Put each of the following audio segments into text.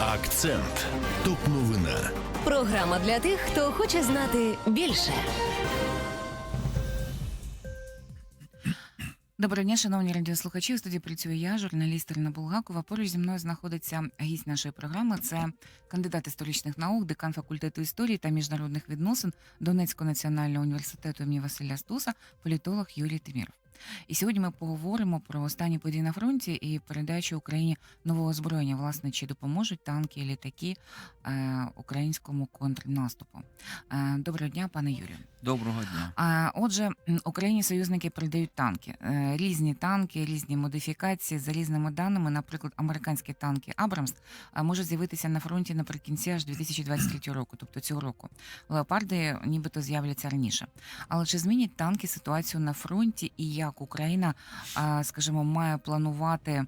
Акцент. Топ новина. Програма для тих, хто хоче знати більше. Доброго дня, шановні радіослухачі. У студії працюю я, журналіст Ірина Булгакова. Поруч зі мною знаходиться гість нашої програми. Це кандидат історичних наук, декан факультету історії та міжнародних відносин Донецького національного університету імені Василя Стуса, політолог Юрій Тиміров. І сьогодні ми поговоримо про останні події на фронті і передачу Україні нового озброєння. Власне, чи допоможуть танки, літаки е, українському контрнаступу. Е, доброго дня, пане Юрію. Доброго дня. А отже, Україні союзники передають танки, Е, різні танки, різні модифікації за різними даними. Наприклад, американські танки Абрамс а, можуть з'явитися на фронті наприкінці аж 2023 року, тобто цього року. Леопарди нібито з'являться раніше. Але чи змінять танки ситуацію на фронті і як Україна, скажімо, має планувати?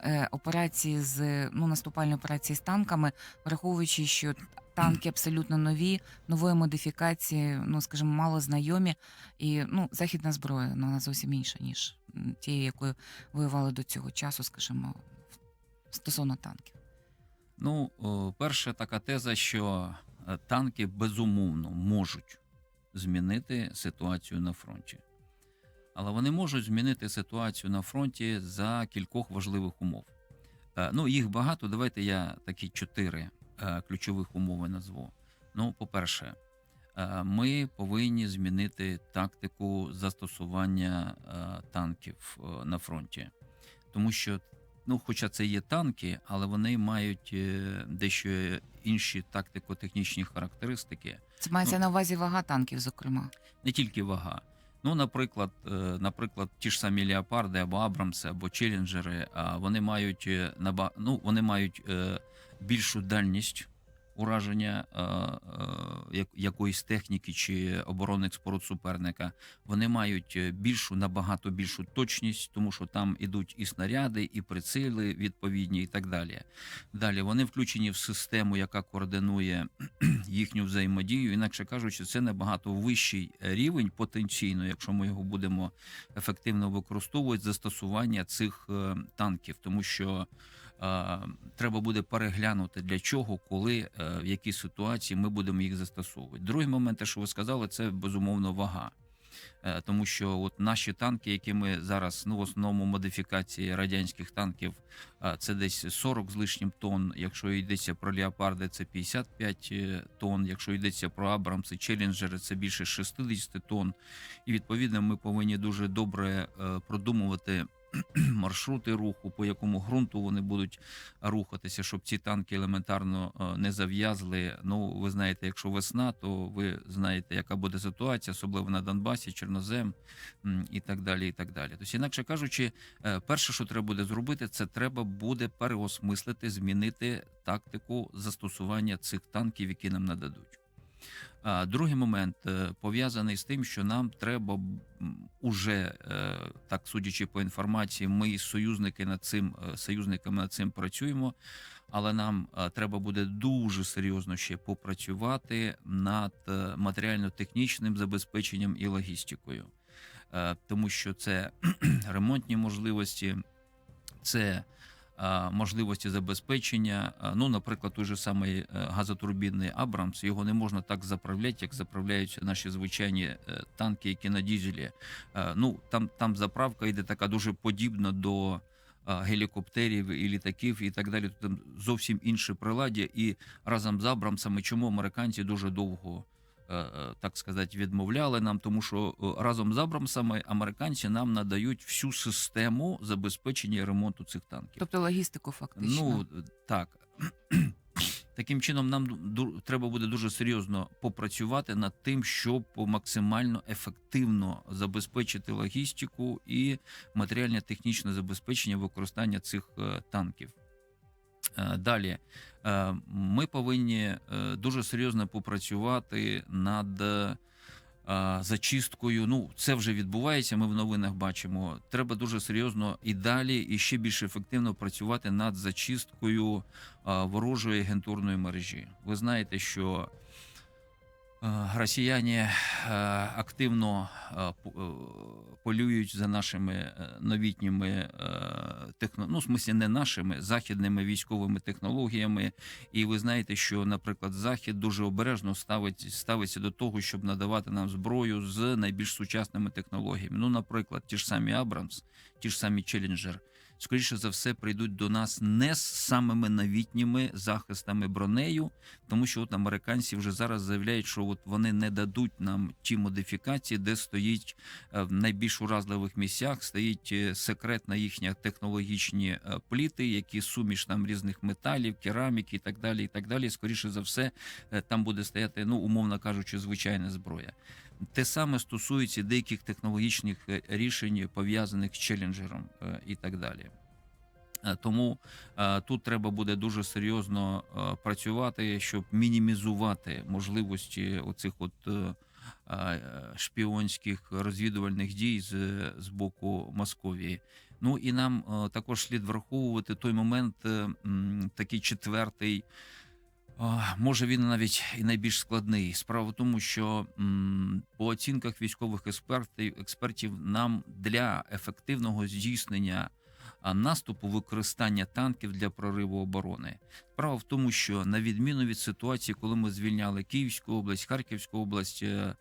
е, Операції з ну наступальні операції з танками, враховуючи, що танки абсолютно нові, нової модифікації, ну скажімо, мало знайомі, і ну західна зброя ну, вона зовсім інша ніж тією, якою воювали до цього часу, скажімо, стосовно танків. Ну, перша така теза, що е, танки безумовно можуть змінити ситуацію на фронті. Але вони можуть змінити ситуацію на фронті за кількох важливих умов. Е, Ну, їх багато. Давайте я такі чотири е, ключових умови назву. Ну, по-перше, е, ми повинні змінити тактику застосування танків на фронті. Тому що, ну, хоча це є танки, але вони мають дещо інші тактико-технічні характеристики, Це мається Ну. на увазі вага танків, зокрема. не тільки вага. Ну, наприклад, е, наприклад, ті ж самі леопарди або Абрамси, або челенджери, вони мають е, ну, вони мають е, більшу дальність ураження е, е, якоїсь техніки чи оборонних споруд суперника. Вони мають е, більшу, набагато більшу точність, тому що там ідуть і снаряди, і приціли відповідні, і так далі. Далі вони включені в систему, яка координує їхню взаємодію. Інакше кажучи, це набагато вищий рівень потенційно, якщо ми його будемо ефективно використовувати, застосування цих танків, тому що треба буде переглянути для чого, коли, е, в якій ситуації ми будемо їх застосовувати. Другий момент, те, що ви сказали, це безумовно вага. Е, Тому що от наші танки, які ми зараз ну в основному модифікації радянських танків, це десь 40 з лишнім тонн. Якщо йдеться про леопарди, це 55 е, тонн. Якщо йдеться про Абрамси, челленджери, це більше 60 тонн. І відповідно ми повинні дуже добре продумувати. Маршрути руху, по якому ґрунту вони будуть рухатися, щоб ці танки елементарно е, не зав'язли. Ну, ви знаєте, якщо весна, то ви знаєте, яка буде ситуація, особливо на Донбасі, Чорнозем і так далі. І так далі. Тобто, інакше кажучи, е, перше, що треба буде зробити, це треба буде переосмислити, змінити тактику застосування цих танків, які нам нададуть. Другий момент е, пов'язаний з тим, що нам треба уже, е, так судячи по інформації, ми союзники над цим е, союзниками над цим працюємо, але нам треба буде дуже серйозно ще попрацювати над матеріально-технічним забезпеченням і логістикою, тому що це ремонтні можливості, це можливості забезпечення. Ну, наприклад, той же самий е, газотурбінний Абрамс, його не можна так заправляти, як заправляють наші звичайні е, танки, які на дізелі. Е, Ну, там, там заправка йде така дуже подібна до. Гелікоптерів і літаків, і так далі. Там зовсім інше приладдя. І разом з Абрамсами, чому американці дуже довго, е, е, так сказати, відмовляли нам, тому що е, разом з Абрамсами американці нам надають всю систему забезпечення і ремонту цих танків. Тобто логістику, фактично. Ну так. Таким чином, нам треба буде дуже серйозно попрацювати над тим, щоб максимально ефективно забезпечити логістику і матеріальне технічне забезпечення використання цих е, танків. Е, Далі е, ми повинні е, дуже серйозно попрацювати над зачисткою. Ну, це вже відбувається. Ми в новинах бачимо. Треба дуже серйозно і далі, і ще більш ефективно працювати над зачисткою ворожої агентурної мережі. Ви знаєте, що Росіяни е, активно е, по- е, полюють за нашими е, новітніми е, техно... ну, в смислі не нашими західними військовими технологіями. І ви знаєте, що, наприклад, Захід дуже обережно ставить, ставиться до того, щоб надавати нам зброю з найбільш сучасними технологіями. Ну, наприклад, ті ж самі Абрамс, ті ж самі Челленджер. Скоріше за все, прийдуть до нас не з самими новітніми захистами бронею, тому що от американці вже зараз заявляють, що от вони не дадуть нам ті модифікації, де стоїть е, в найбільш уразливих місцях, стоїть е, секретна їхня технологічні е, пліти, які суміш там різних металів, кераміки і так далі. І так далі. Скоріше за все, там буде стояти, ну умовно кажучи, звичайна зброя. Те саме стосується деяких технологічних е, рішень, пов'язаних з челенджером е, і так далі. Е, Тому тут треба буде дуже серйозно працювати, щоб мінімізувати можливості оцих от шпіонських розвідувальних дій з, з боку Московії. Ну і нам також слід враховувати той момент, такий четвертий. Може, він навіть і найбільш складний. Справа в тому, що м, по оцінках військових експертів, експертів нам для ефективного здійснення наступу використання танків для прориву оборони. Справа в тому, що на відміну від ситуації, коли ми звільняли Київську область, Харківську область, е,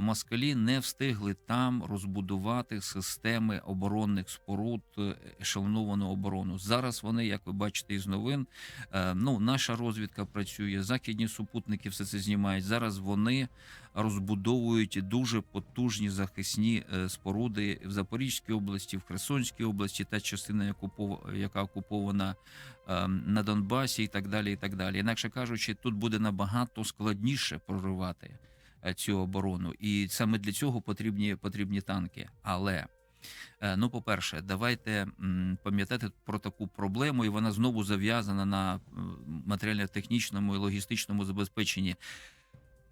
москалі не встигли там розбудувати системи оборонних споруд, е, ешелоновану оборону. Зараз вони, як ви бачите із новин, е, ну наша розвідка працює, західні супутники все це знімають. Зараз вони розбудовують дуже потужні захисні е, споруди в Запорізькій області, в Херсонській області, та частина, яка окупована е, на Донбасі, і так далі. І так далі. Інакше кажучи, тут буде набагато складніше проривати е, цю оборону, і саме для цього потрібні, потрібні танки. Але е, ну, по-перше, давайте пам'ятати про таку проблему, і вона знову зав'язана на матеріально-технічному і логістичному забезпеченні.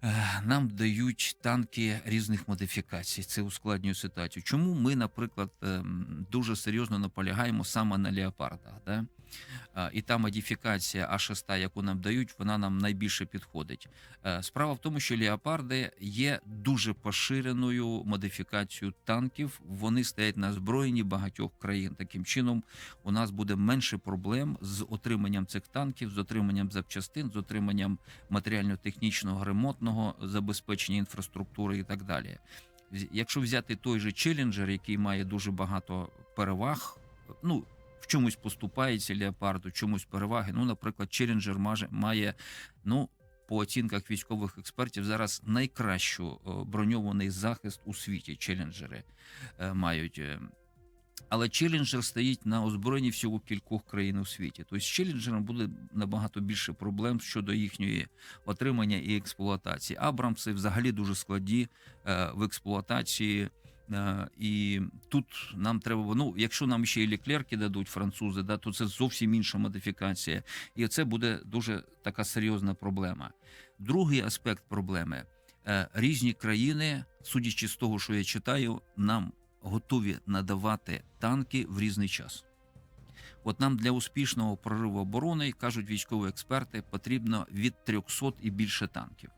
Е, Нам дають танки різних модифікацій. Це ускладнює ситуацію. Чому ми, наприклад, ем, дуже серйозно наполягаємо саме на леопардах? Да? А, І та модифікація А6, яку нам дають, вона нам найбільше підходить. Е, Справа в тому, що леопарди є дуже поширеною модифікацією танків. Вони стоять на озброєнні багатьох країн. Таким чином, у нас буде менше проблем з отриманням цих танків, з отриманням запчастин, з отриманням матеріально-технічного ремонтного забезпечення інфраструктури і так далі. Якщо взяти той же Челленджер, який має дуже багато переваг, ну в чомусь поступається леопарду, чомусь переваги. Ну, наприклад, Челленджер має ну. По оцінках військових експертів зараз найкращу е, броньований захист у світі. Челленджери е, мають. е. Але Челленджер стоїть на озброєнні всього кількох країн у світі. Тобто з Челленджером буде набагато більше проблем щодо їхньої отримання і експлуатації. Абрамси взагалі дуже складні в експлуатації. Е, І тут нам треба, ну, якщо нам ще і ліклерки дадуть французи, да, то це зовсім інша модифікація. І це буде дуже така серйозна проблема. Другий аспект проблеми Е, різні країни, судячи з того, що я читаю, нам готові надавати танки в різний час. От нам для успішного прориву оборони, кажуть військові експерти, потрібно від 300 і більше танків.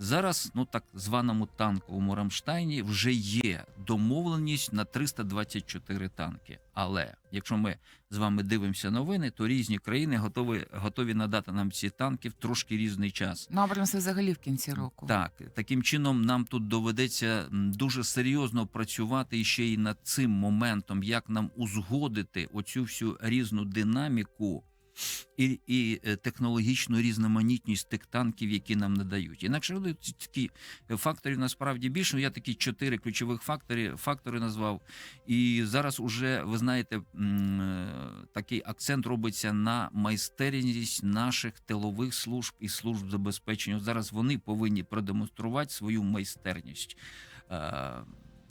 Зараз, ну так званому танковому Рамштайні, вже є домовленість на 324 танки. Але якщо ми з вами дивимося новини, то різні країни готові, готові надати нам ці танки в трошки різний час. Ну, Абрамси взагалі в кінці року. Так, таким чином нам тут доведеться дуже серйозно працювати ще й над цим моментом, як нам узгодити оцю всю різну динаміку і, і е, технологічну різноманітність тих танків, які нам надають. Інакше такі факторів насправді більше. Ну, Я такі чотири ключових фактори, фактори назвав. І зараз уже ви знаєте, е, такий акцент робиться на майстерність наших тилових служб і служб забезпечення. Зараз вони повинні продемонструвати свою майстерність. Е,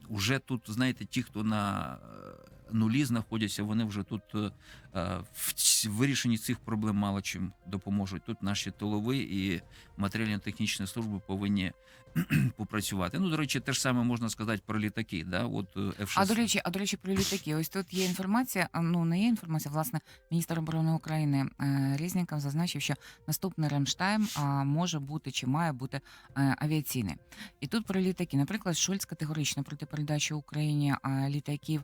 Уже тут, знаєте, ті, хто на е, нулі знаходяться, вони вже тут е, Е, В вирішенні цих проблем мало чим допоможуть. Тут наші тилові і матеріально-технічні служби повинні попрацювати. Ну, до речі, те ж саме можна сказати про літаки. Да? От е, F-16. А до речі, а до речі, про літаки. Ось тут є інформація. Ну не є інформація. Власне, міністр оборони України е, Різніков зазначив, що наступний Ремштайм може бути чи має бути е, авіаційний. І тут про літаки. Наприклад, Шольц категорично проти передачі Україні літаків.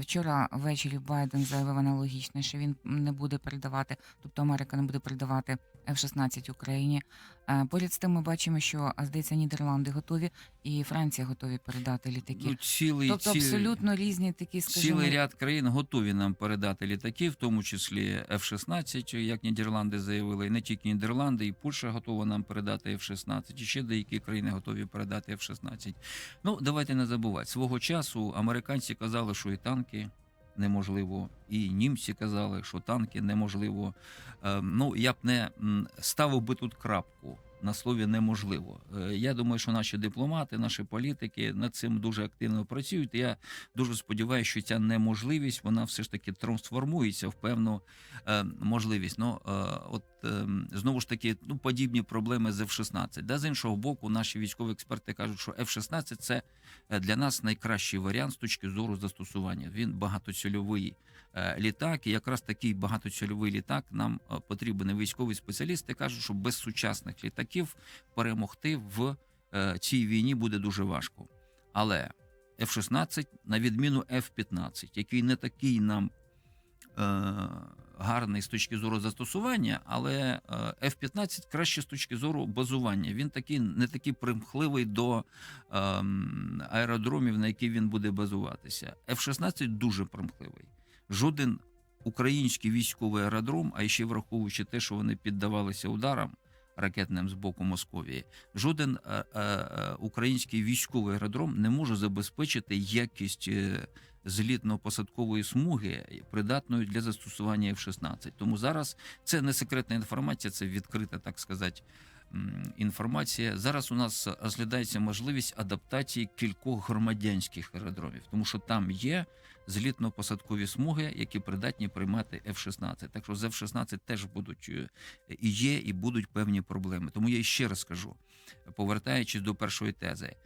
Вчора ввечері Байден заявив аналогічно, що він не буде передавати, тобто Америка не буде передавати F-16 Україні. Е, Поряд з тим, ми бачимо, що здається, Нідерланди готові і Франція готові передати літаки. Ну, цілий, Тобто ці- абсолютно різні такі, скажімо, Цілий ряд країн готові нам передати літаки, в тому числі F-16, як Нідерланди заявили, і не тільки Нідерланди, і Польща готова нам передати F-16, і ще деякі країни готові передати F-16. Ну, давайте не забувати. Свого часу американці казали, що і танки неможливо, і німці казали, що танки неможливо. Е, Ну, я б не ставив би тут крапку. На слові неможливо. Е, Я думаю, що наші дипломати, наші політики над цим дуже активно працюють. Я дуже сподіваюся, що ця неможливість вона все ж таки трансформується в певну е, можливість. Ну от знову ж таки, ну подібні проблеми з F-16. Да, з іншого боку, наші військові експерти кажуть, що F-16 – це е, для нас найкращий варіант з точки зору застосування. Він багатоцільовий е, літак, і якраз такий багатоцільовий літак нам е, потрібен. Військові спеціалісти кажуть, що без сучасних літаків перемогти в цій війні буде дуже важко. Але F-16, на відміну F-15, який не такий нам гарний з точки зору застосування, але е, F-15 краще з точки зору базування. Він такий не такий примхливий до е, аеродромів, на які він буде базуватися. F-16 дуже примхливий. Жоден український військовий аеродром, а ще враховуючи те, що вони піддавалися ударам ракетним з боку Московії, жоден е, е, е, український військовий аеродром не може забезпечити якість е, злітно-посадкової смуги, придатною для застосування F-16. Тому зараз це не секретна інформація, це відкрита, так сказати. Інформація зараз у нас розглядається можливість адаптації кількох громадянських аеродромів, тому що там є злітно-посадкові смуги, які придатні приймати F-16. Так що з F-16 теж будуть е, і є, і будуть певні проблеми. Тому я ще раз скажу, повертаючись до першої тези,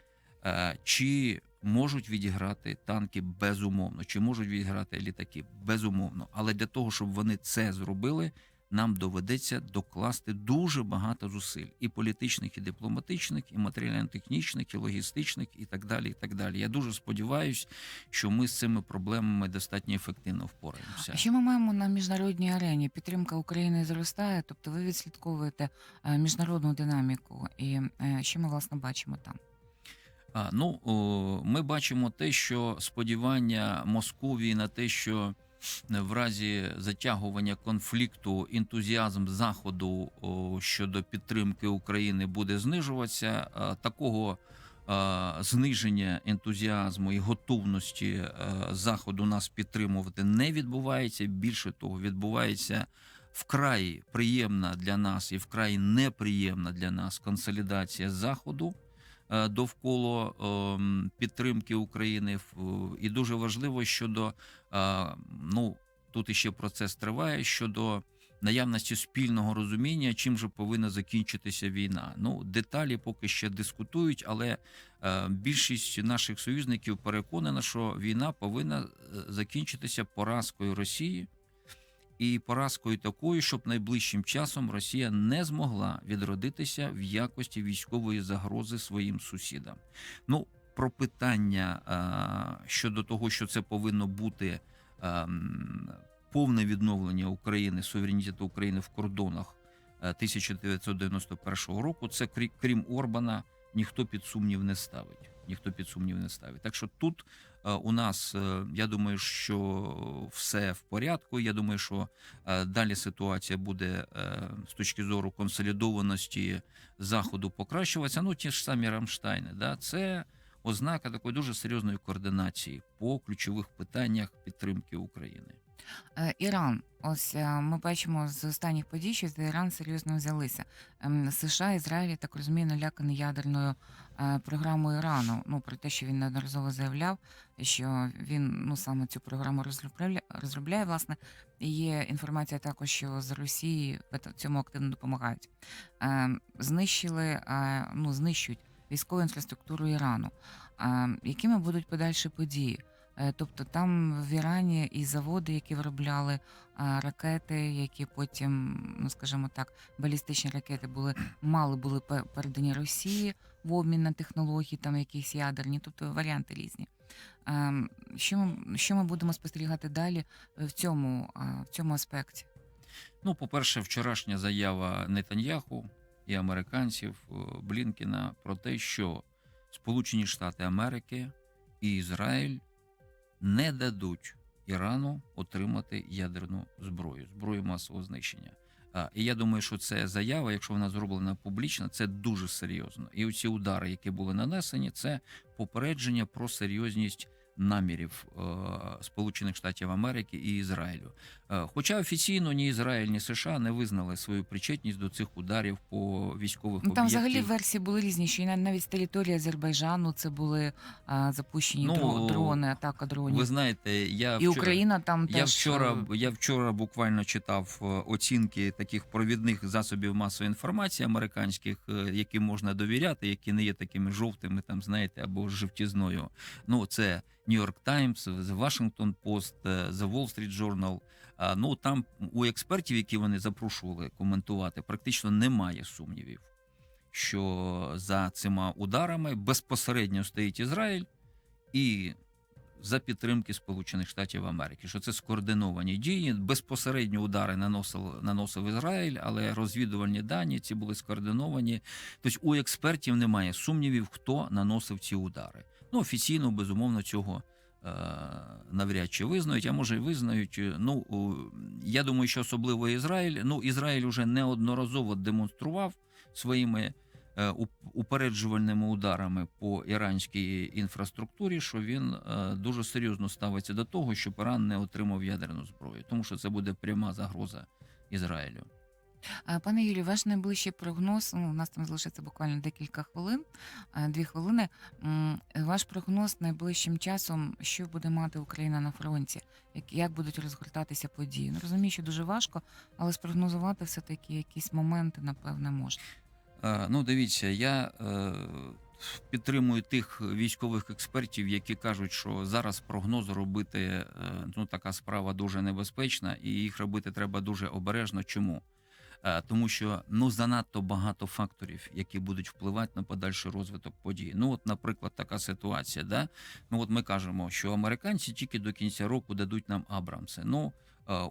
е, чи можуть відіграти танки безумовно, чи можуть відіграти літаки безумовно. Але для того, щоб вони це зробили, нам доведеться докласти дуже багато зусиль і політичних, і дипломатичних, і матеріально-технічних, і логістичних, і так далі. І так далі. Я дуже сподіваюся, що ми з цими проблемами достатньо ефективно впораємося. Що ми маємо на міжнародній арені? Підтримка України зростає, тобто ви відслідковуєте е, міжнародну динаміку, і е, що ми власне бачимо там? Ну, ми бачимо те, що сподівання Московії на те, що в разі затягування конфлікту ентузіазм Заходу щодо підтримки України буде знижуватися. Такого зниження ентузіазму і готовності а, Заходу нас підтримувати не відбувається. Більше того, відбувається вкрай приємна для нас і вкрай неприємна для нас консолідація Заходу е, довкола ем, підтримки України. В- І дуже важливо щодо е, ну тут іще процес триває щодо наявності спільного розуміння, чим же повинна закінчитися війна. Ну деталі поки ще дискутують, але е, більшість наших союзників переконана, що війна повинна е, закінчитися поразкою Росії. І поразкою такою, щоб найближчим часом Росія не змогла відродитися в якості військової загрози своїм сусідам. Ну, про питання а, щодо того, що це повинно бути а, повне відновлення України, суверенітету України в кордонах е, 1991 року, це крі- крім Орбана, ніхто під сумнів не ставить. Ніхто під сумнів не ставить. Так що тут у нас, е, я думаю, що все в порядку. Я думаю, що е, далі ситуація буде е, з точки зору консолідованості заходу покращуватися. Ну, ті ж самі Рамштайни, да, це ознака такої дуже серйозної координації по ключових питаннях підтримки України. Іран. Ось е, ми бачимо з останніх подій, що за Іран серйозно взялися. Ем, США, Ізраїль, так розумію, наляканий ядерною е, програмою Ірану. Ну про те, що він неодноразово заявляв, що він ну саме цю програму розробляє, розробляє. Власне, є інформація також, що з Росії в цьому активно допомагають. Е, знищили, е, ну знищують військову інфраструктуру Ірану. Е, якими будуть подальші події? Е, Тобто там в Ірані і заводи, які виробляли е, ракети, які потім, ну скажімо так, балістичні ракети були мали були передані Росії в обмін на технології, там якісь ядерні, тобто варіанти різні. Ем, Що ми, що ми будемо спостерігати далі в цьому, е, в цьому аспекті? Ну, по-перше, вчорашня заява Нетаньяху і американців Блінкіна про те, що Сполучені Штати Америки і Ізраїль не дадуть Ірану отримати ядерну зброю, зброю масового знищення. І я думаю, що це заява, якщо вона зроблена публічно, це дуже серйозно. І оці удари, які були нанесені, це попередження про серйозність намірів е, Сполучених Штатів Америки і Ізраїлю. Е, Хоча офіційно ні Ізраїль, ні США не визнали свою причетність до цих ударів по військових Ну там об'єктів. взагалі версії були різні, що навіть з території Азербайджану це були а, запущені Ну, дрони, атака дронів. Ви знаєте, я і вчора- Україна там Я теж вчора, е, я вчора буквально читав е, оцінки таких провідних засобів масової інформації американських, е, яким можна довіряти, які не є такими жовтими, там знаєте, або жовтізною. Ну це York Times, The Washington Post, е, The Wall Street Journal. Ну там у експертів, які вони запрошували коментувати, практично немає сумнівів, що за цими ударами безпосередньо стоїть Ізраїль і за підтримки Сполучених Штатів Америки, що це скоординовані дії. Безпосередньо удари наносив, наносив Ізраїль, але розвідувальні дані ці були скоординовані. Тобто у експертів немає сумнівів, хто наносив ці удари. Ну офіційно, безумовно, цього. е, Навряд чи визнають, а може й визнають. Ну у- я думаю, що особливо Ізраїль. Ну Ізраїль уже неодноразово демонстрував своїми е, упереджувальними ударами по іранській інфраструктурі, що він е, дуже серйозно ставиться до того, щоб Іран не отримав ядерну зброю, тому що це буде пряма загроза Ізраїлю. А, Пане Юрію, ваш найближчий прогноз, ну, у нас там залишиться буквально декілька хвилин, дві хвилини. Ваш прогноз найближчим часом, що буде мати Україна на фронті, як, будуть розгортатися події? Ну, розумію, що дуже важко, але спрогнозувати все-таки якісь моменти, напевне, можна. Е, Ну, дивіться, я е, підтримую тих військових експертів, які кажуть, що зараз прогноз робити е, ну така справа дуже небезпечна, і їх робити треба дуже обережно. Чому? Е, Тому що ну занадто багато факторів, які будуть впливати на подальший розвиток подій. Ну, от, наприклад, така ситуація. Да? Ну, от ми кажемо, що американці тільки до кінця року дадуть нам Абрамси. Ну,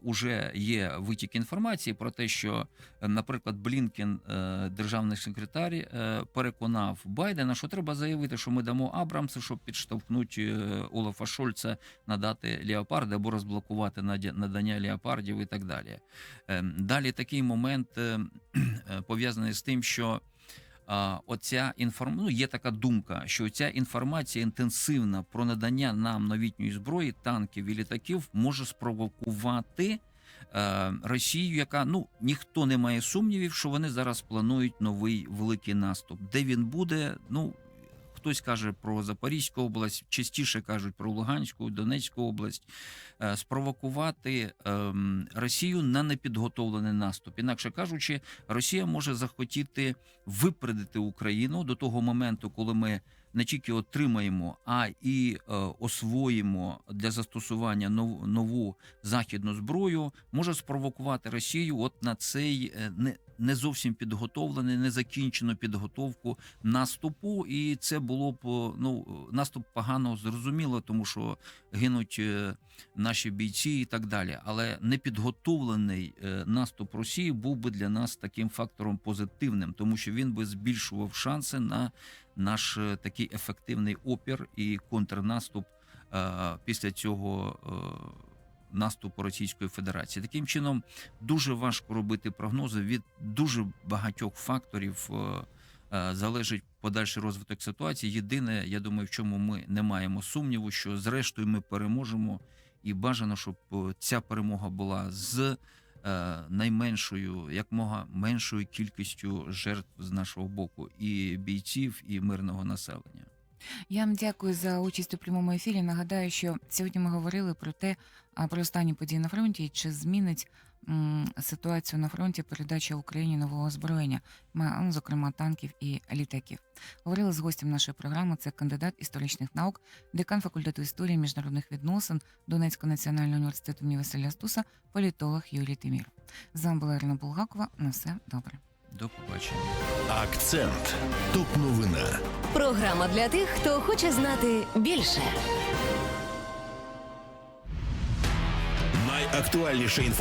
уже є витік інформації про те, що Е, Наприклад, Блінкен, е, державний секретар, е, переконав Байдена, що треба заявити, що ми дамо Абрамси, щоб підштовхнути е, Олафа Шольца надати леопарди або розблокувати надання леопардів і так далі. Е, Далі такий момент е, е, пов'язаний з тим, що оця інформ... ну, є така думка, що ця інформація інтенсивна про надання нам новітньої зброї, танків і літаків може спровокувати е, Росію, яка ну ніхто не має сумнівів, що вони зараз планують новий великий наступ. Де він буде? Ну хтось каже про Запорізьку область, частіше кажуть про Луганську, Донецьку область. Е, спровокувати ем, Росію на непідготовлений наступ. Інакше кажучи, Росія може захотіти випередити Україну до того моменту, коли ми не тільки отримаємо, а і е, освоїмо для застосування нов, нову західну зброю, може спровокувати Росію от на цей е, не, не зовсім підготовлений, незакінчену підготовку наступу. І це було б ну наступ погано зрозуміло, тому що гинуть е, наші бійці і так далі. Але непідготовлений е, наступ Росії був би для нас таким фактором позитивним, тому що він би збільшував шанси на наш е, такий ефективний опір і контрнаступ після цього. Наступу Російської Федерації таким чином дуже важко робити прогнози від дуже багатьох факторів. е, е, Залежить подальший розвиток ситуації. Єдине, я думаю, в чому ми не маємо сумніву, що зрештою ми переможемо І бажано, щоб е, ця перемога була з найменшою, як мога меншою кількістю жертв з нашого боку, і бійців, і мирного населення. Я вам дякую за участь у прямому ефірі. Нагадаю, що сьогодні ми говорили про те, про останні події на фронті, і чи змінить ситуацію на фронті передача Україні нового озброєння, ну, зокрема танків і літаків. Говорили з гостем нашої програми. Це кандидат історичних наук, декан факультету історії міжнародних відносин Донецького національного університету імені Василя Стуса, політолог Юрій Тимір. З вами була Ірина Булгакова. На все добре. До побачення. Акцент. Топ новина. Програма для тих, хто хоче знати більше. Найактуальніша інформація.